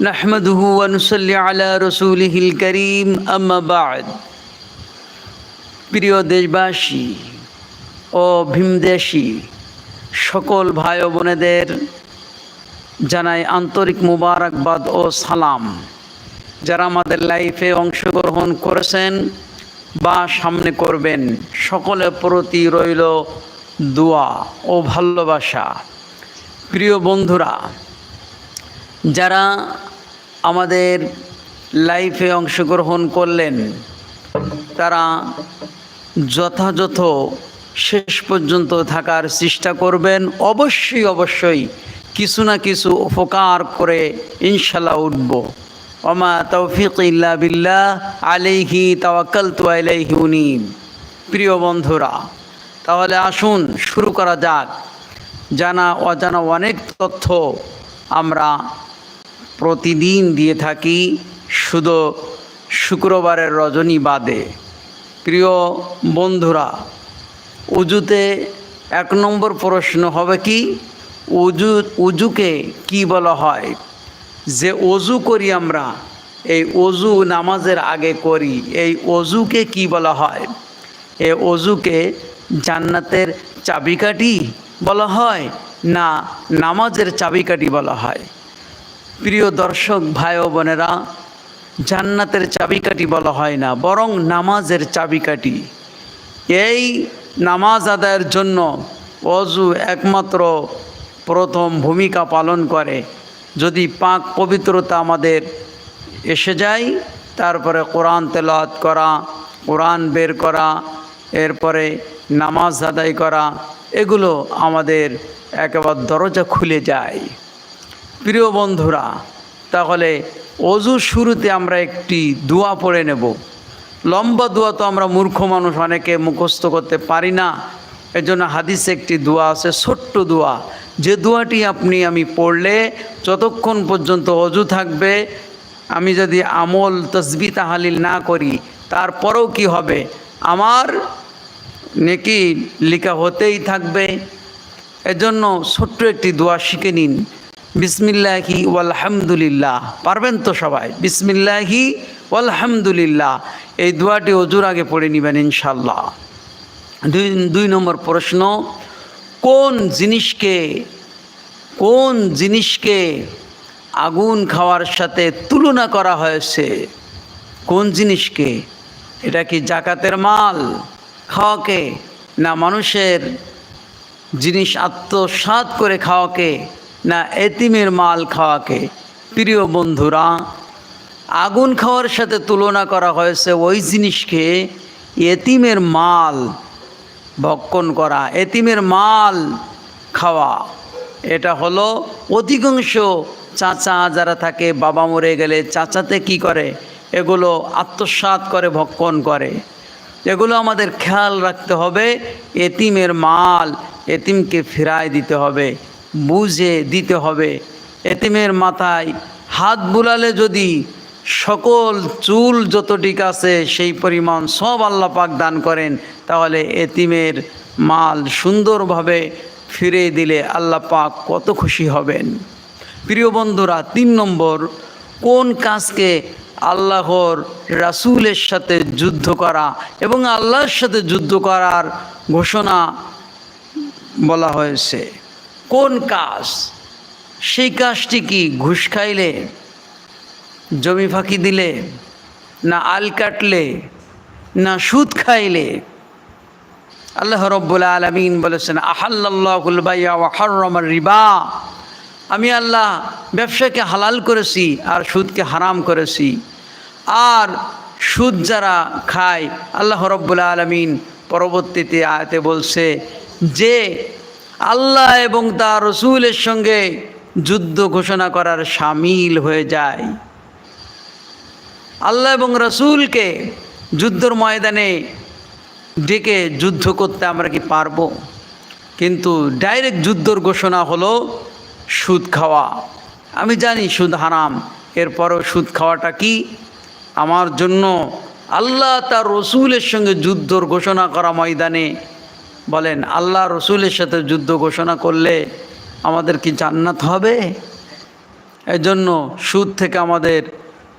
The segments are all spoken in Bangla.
نحمده ونصلي على رسوله الكريم أما بعد প্রিয় দেশবাসী ও ভীমদেশী সকল ভাই ও বোনেদের জানাই আন্তরিক মুবারকবাদ ও সালাম যারা আমাদের লাইফে অংশগ্রহণ করেছেন বা সামনে করবেন সকলের প্রতি রইল দোয়া ও ভালোবাসা প্রিয় বন্ধুরা যারা আমাদের লাইফে অংশগ্রহণ করলেন, তারা যথাযথ শেষ পর্যন্ত থাকার চেষ্টা করবেন। অবশ্যই অবশ্যই কিছু না কিছু উপকার করে ইনশাল্লাহ উঠব। ওমা তৌফিক ইল্লা বিল্লাহ, আলাইহি তাওয়াক্কাল তু আলাইহি উনিব। প্রিয় বন্ধুরা, তাহলে আসুন, শুরু করা যাক। জানা অজানা অনেক তথ্য আমরা প্রতিদিন দিয়ে থাকি শুধু শুক্রবারের রজনী বাদে। প্রিয় বন্ধুরা, উজুতে এক নম্বর প্রশ্ন হবে কি? উজু, উজুকে কি বলা হয়? যে অজু করি আমরা, এই অজু নামাজের আগে করি, এই অজুকে কি বলা হয়? এ অজুকে জান্নাতের চাবিকাঠি বলা হয় না নামাজের চাবিকাঠি বলা হয়? প্রিয় দর্শক, ভাই ও বোনেরা, জান্নাতের চাবিকাঠি বলা হয় না, বরং নামাজের চাবিকাঠি। এই নামাজ আদায়ের জন্য অজু একমাত্র প্রথম ভূমিকা পালন করে। যদি পাক পবিত্রতা আমাদের এসে যায়, তারপরে কোরআন তেলাওয়াত করা, কোরআন বের করা, এরপরে নামাজ আদায় করা, এগুলো আমাদের একেবারে দরজা খুলে যায়। প্রিয় বন্ধুরা, তাহলে অজু শুরুতে আমরা একটি দোয়া পড়ে নেব। লম্বা দোয়া তো আমরা মূর্খ মানুষ অনেকে মুখস্থ করতে পারি না। এজন্য হাদিসে একটি দোয়া আছে, ছোট্ট দোয়া। যে দোয়াটি আপনি আমি পড়লে যতক্ষণ পর্যন্ত অজু থাকবে, আমি যদি আমল, তসবি, তাহালিল না করি, তারপরেও কি হবে? আমার নেকি লেখা হতেই থাকবে। এজন্য ছোট্ট একটি দোয়া শিখে নিন। বিসমিল্লাহি ওয়ালহামদুলিল্লাহ। পারবেন তো সবাই? বিসমিল্লাহি ওয়ালহামদুলিল্লাহ। এই দোয়াটি অজুর আগে পড়ে নেবেন ইনশাল্লাহ দুই দুই নম্বর প্রশ্ন, কোন জিনিসকে কোন জিনিসকে আগুন খাওয়ার সাথে তুলনা করা হয়েছে? কোন জিনিসকে? এটা কি জাকাতের মাল, খাওয়াকে, না মানুষের জিনিস আত্মসাত করে খাওয়াকে? না এতিমের মাল খাওয়াকে। প্রিয় বন্ধুরা, আগুন খাওয়ার সাথে তুলনা করা হয়েছে ওই জিনিসকে এতিমের মাল ভক্ষণ করা, এতিমের মাল খাওয়া। এটা হলো অধিকাংশ চাচা যারা থাকে, বাবা মরে গেলে চাচাতে কি করে? এগুলো আত্মসাত করে ভক্ষণ করে। এগুলো আমাদের খেয়াল রাখতে হবে, এতিমের মাল এতিমকে ফেরায় দিতে হবে। বুঝে দিতে হবে। এতিমের মাথায় হাত বুলালে যদি সকল চুল যতটিক আছে সেই পরিমাণ সব আল্লাহ পাক দান করেন, তাহলে এতিমের মাল সুন্দরভাবে ফিরে দিলে আল্লাহ পাক কত খুশি হবেন। প্রিয় বন্ধুরা, তিন নম্বর, কোন কাজকে আল্লাহর রাসুলের সাথে যুদ্ধ করা এবং আল্লাহর সাথে যুদ্ধ করার ঘোষণা বলা হয়েছে? কোন কাজ? সেই কাজটি কি ঘুষ খাইলে, জমি ফাঁকি দিলে, না আল কাটলে, না সুদ খাইলে? আল্লাহ রব্বুল আলমিন বলেছেন ওয়াহার রিবা। আমি আল্লাহ ব্যবসাকে হালাল করেছি আর সুদকে হারাম করেছি। আর সুদ যারা খায়, আল্লাহ রব্বুল আলমিন পরবর্তীতে আয়তে বলছে যে আল্লাহ এবং তার রসুলের সঙ্গে যুদ্ধ ঘোষণা করার সামিল হয়ে যায়। আল্লাহ এবং রসুলকে যুদ্ধর ময়দানে ডেকে যুদ্ধ করতে আমরা কি পারব? কিন্তু ডাইরেক্ট যুদ্ধর ঘোষণা হলো সুদ খাওয়া। আমি জানি সুদ হারাম, এরপরও সুদ খাওয়াটা কি? আমার জন্য আল্লাহ তার রসুলের সঙ্গে যুদ্ধর ঘোষণা করা ময়দানে বলেন, আল্লাহ রসুলের সাথে যুদ্ধ ঘোষণা করলে আমাদের কি জান্নাত হবে? এজন্য সুদ থেকে আমাদের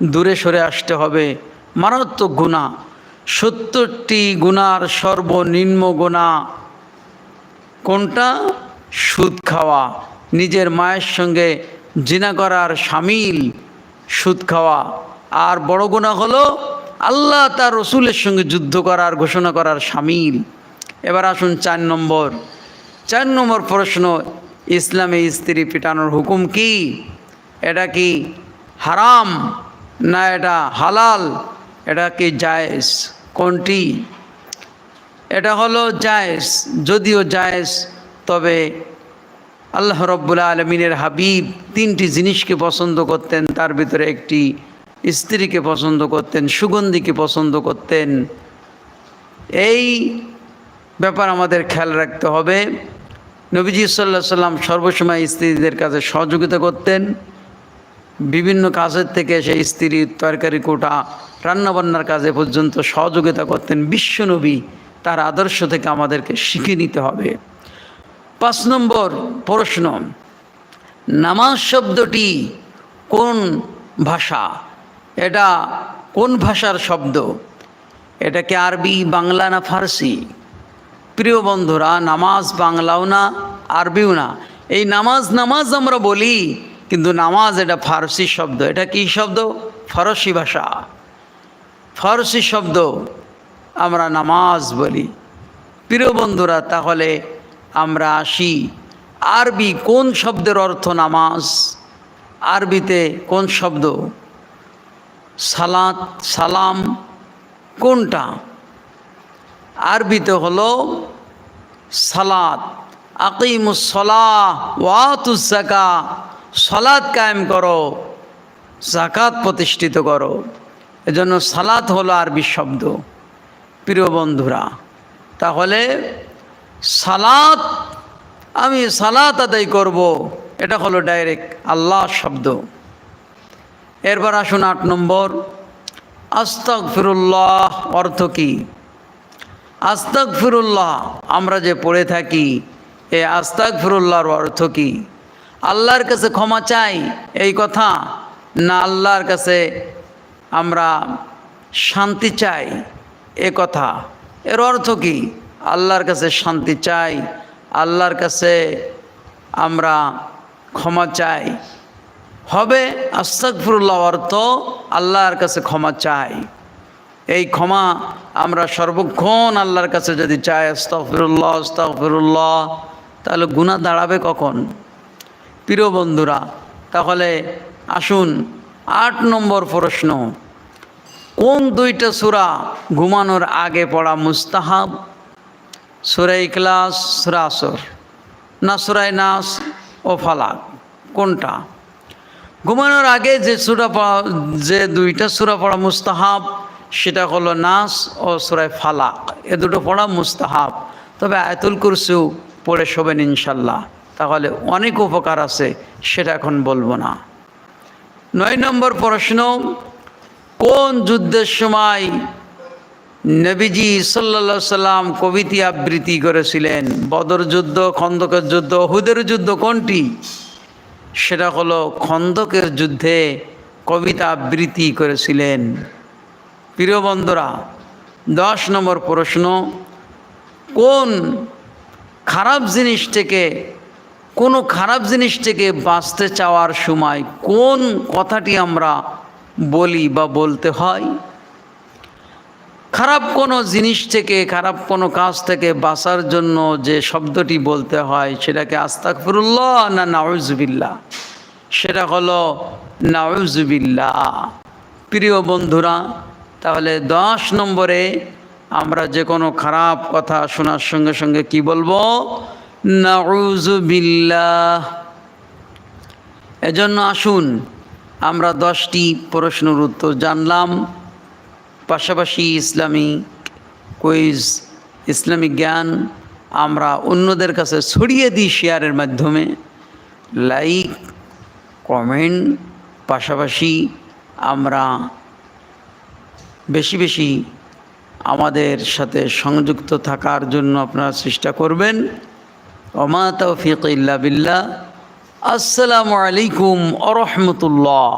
দূরে সরে আসতে হবে। মারাত্মক গুণা সত্তরটি গুণার সর্বনিম্ন গুণা কোনটা? সুদ খাওয়া। নিজের মায়ের সঙ্গে জিনা করার সামিল সুদ খাওয়া। আর বড় গুণা হলো আল্লাহ তার রসুলের সঙ্গে যুদ্ধ করার, ঘোষণা করার সামিল। এবার আসুন চার নম্বর। চার নম্বর প্রশ্ন, ইসলামে স্ত্রী পিটানোর হুকুম কি? এটা কি হারাম না এটা হালাল? এটা কি জায়েজ? কোনটি? এটা হলো জায়েজ, যদিও জায়েজ, তবে আল্লাহ রব্বুল আলমিনের হাবিব তিনটি জিনিসকে পছন্দ করতেন। তার ভিতরে একটি স্ত্রীকে পছন্দ করতেন, সুগন্ধিকে পছন্দ করতেন। এই ব্যাপার আমাদের খেয়াল রাখতে হবে। নবীজি সাল্লাহ সাল্লাম সর্বসময় স্ত্রীদের কাছে সহযোগিতা করতেন। বিভিন্ন কাজের থেকে সেই স্ত্রী তরকারি কোটা, রান্নাবান্নার কাজে পর্যন্ত সহযোগিতা করতেন। বিশ্বনবী তার আদর্শ থেকে আমাদেরকে শিখে নিতে হবে। পাঁচ নম্বর প্রশ্ন, নামাজ শব্দটি কোন ভাষা? এটা কোন ভাষার শব্দ? এটা কি আরবি, বাংলা না ফার্সি? প্রিয় বন্ধুরা, নামাজ বাংলাও না, আরবিও না। এই নামাজ নামাজ আমরা বলি, কিন্তু নামাজ এটা ফার্সি শব্দ। এটা কি শব্দ? ফরসি ভাষা। ফারসি শব্দ আমরা নামাজ বলি। প্রিয় বন্ধুরা, তাহলে আমরা আসি। আরবি কোন শব্দের অর্থ নামাজ? আরবিতে কোন শব্দ? সালাত, সালাম, কোনটা? আরবিতে হলো সালাত। আকিমুসলাহ ওয়াতুজাকা সলাদ কায়েম করো জাকাত প্রতিষ্ঠিত করো। এজন্য সালাত হলো আরবি শব্দ। প্রিয় বন্ধুরা, তাহলে সালাত, আমি সালাত আদায় করব, এটা হলো ডাইরেক্ট আল্লাহ শব্দ। এরপর আসুন আট নম্বর আস্তাক ফিরুল্লাহ অর্থ কী? আস্তাক ফিরুল্লাহ আমরা যে পড়ে থাকি, এ আস্তাক ফিরুল্লাহর অর্থ কি? আল্লাহর কাছে ক্ষমা চাই, এই কথা? না, আল্লাহর কাছে আমরা শান্তি চাই, এ কথা? এর অর্থ কি? আল্লাহর কাছে শান্তি চাই, আল্লাহর কাছে আমরা ক্ষমা চাই। হবে আস্তাকফিরুল্লাহ অর্থ আল্লাহর কাছে ক্ষমা চাই। এই ক্ষমা আমরা সর্বক্ষণ আল্লাহর কাছে যদি চাই আস্তাকফিরুল্লাহ আস্তাকফিরুল্লাহ তাহলে গুণা দাঁড়াবে কখন? প্রিয় বন্ধুরা, তাহলে আসুন আট নম্বর প্রশ্ন। কোন দুইটা সুরা ঘুমানোর আগে পড়া মুস্তাহাব? সুরাই ক্লাস সুরা আসর না সুরাই নাস ও ফালাক? কোনটা? ঘুমানোর আগে যে সুরা পড়া, যে দুইটা সুরা পড়া মুস্তাহাব সেটা হলো নাস ও সুরাই ফালাক। এ দুটো পড়া মুস্তাহাব। তবে আয়তুল কুরসু পড়ে শোবেন ইনশাল্লাহ তাহলে অনেক উপকার আছে, সেটা এখন বলব না। নয় নম্বর প্রশ্ন, কোন যুদ্ধের সময় নবীজি সাল্লা সাল্লাম কবিতি আবৃত্তি করেছিলেন? বদর যুদ্ধ, খন্দকের যুদ্ধ হুদের যুদ্ধ কোনটি? সেটা হলো খন্দকের যুদ্ধে কবিতা আবৃত্তি করেছিলেন। প্রিয় বন্ধুরা, দশ নম্বর প্রশ্ন, কোন খারাপ জিনিস থেকে, কোনো খারাপ জিনিস থেকে বাঁচতে চাওয়ার সময় কোন কথাটি আমরা বলি বা বলতে হয়? খারাপ কোনো জিনিস থেকে, খারাপ কোনো কাজ থেকে বাঁচার জন্য যে শব্দটি বলতে হয় সেটাকে আস্তাকফিরুল্লাহ না নাউজুবিল্লা সেটা হলো নাউজুবিল্লা প্রিয় বন্ধুরা তাহলে দশ নম্বরে আমরা যে কোনো খারাপ কথা শোনার সঙ্গে সঙ্গে কি বলব? নাউজুবিল্লাহ এজন্য আসুন, আমরা দশটি প্রশ্নের উত্তর জানলাম। পাশাপাশি ইসলামী কুইজ ইসলামিক জ্ঞান আমরা অন্যদের কাছে ছড়িয়ে দিই শেয়ারের মাধ্যমে। লাইক, কমেন্ট, পাশাপাশি আমরা বেশি বেশি আমাদের সাথে সংযুক্ত থাকার জন্য আপনারা চেষ্টা করবেন। ওমা তৌফিক ইল্লা বিল্লাহ। আসসালামু আলাইকুম আরহামতুল্লাহ